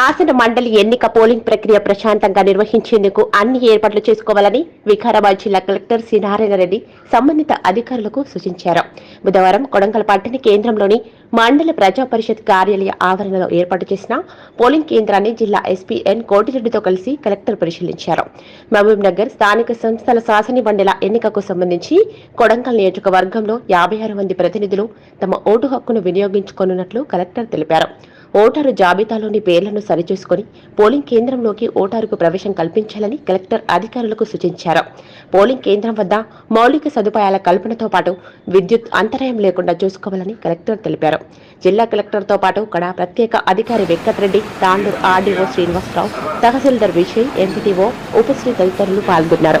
శాసన మండలి ఎన్నిక పోలింగ్ ప్రక్రియ ప్రశాంతంగా నిర్వహించేందుకు అన్ని ఏర్పాట్లు చేసుకోవాలని వికారాబాద్ జిల్లా కలెక్టర్ సి నారాయణరెడ్డి సంబంధిత అధికారులకు సూచించారు. బుధవారం కొడంగల్ పట్టణ కేంద్రంలోని మండల ప్రజా పరిషత్ కార్యాలయ ఆవరణలో ఏర్పాటు చేసిన పోలింగ్ కేంద్రాన్ని జిల్లా ఎస్పీ ఎన్ కోటిరెడ్డితో కలిసి కలెక్టర్ పరిశీలించారు. మహబూబ్ నగర్ స్థానిక సంస్థల శాసన మండల ఎన్నికకు సంబంధించి కొడంగల్ నియోజకవర్గంలో యాభై ఆరు మంది ప్రతినిధులు తమ ఓటు హక్కును వినియోగించుకోనున్నట్లు కలెక్టర్ తెలిపారు. ఓటరు జాబితాలోని పేర్లను సరిచూసుకుని పోలింగ్ కేంద్రంలోకి ఓటరుకు ప్రవేశం కల్పించాలని కలెక్టర్ అధికారులకు సూచించారు. పోలింగ్ కేంద్రం వద్ద మౌలిక సదుపాయాల కల్పనతో పాటు విద్యుత్ అంతరాయం లేకుండా చూసుకోవాలని కలెక్టర్ తెలిపారు. జిల్లా కలెక్టర్తో పాటు కడ ప్రత్యేక అధికారి వెంకటరెడ్డి తాండూరు ఆర్డీఓ శ్రీనివాసరావు తహసీల్దార్ విజయ్ ఎంపీటీఓ ఉపశ్రీ తదితరులు పాల్గొన్నారు.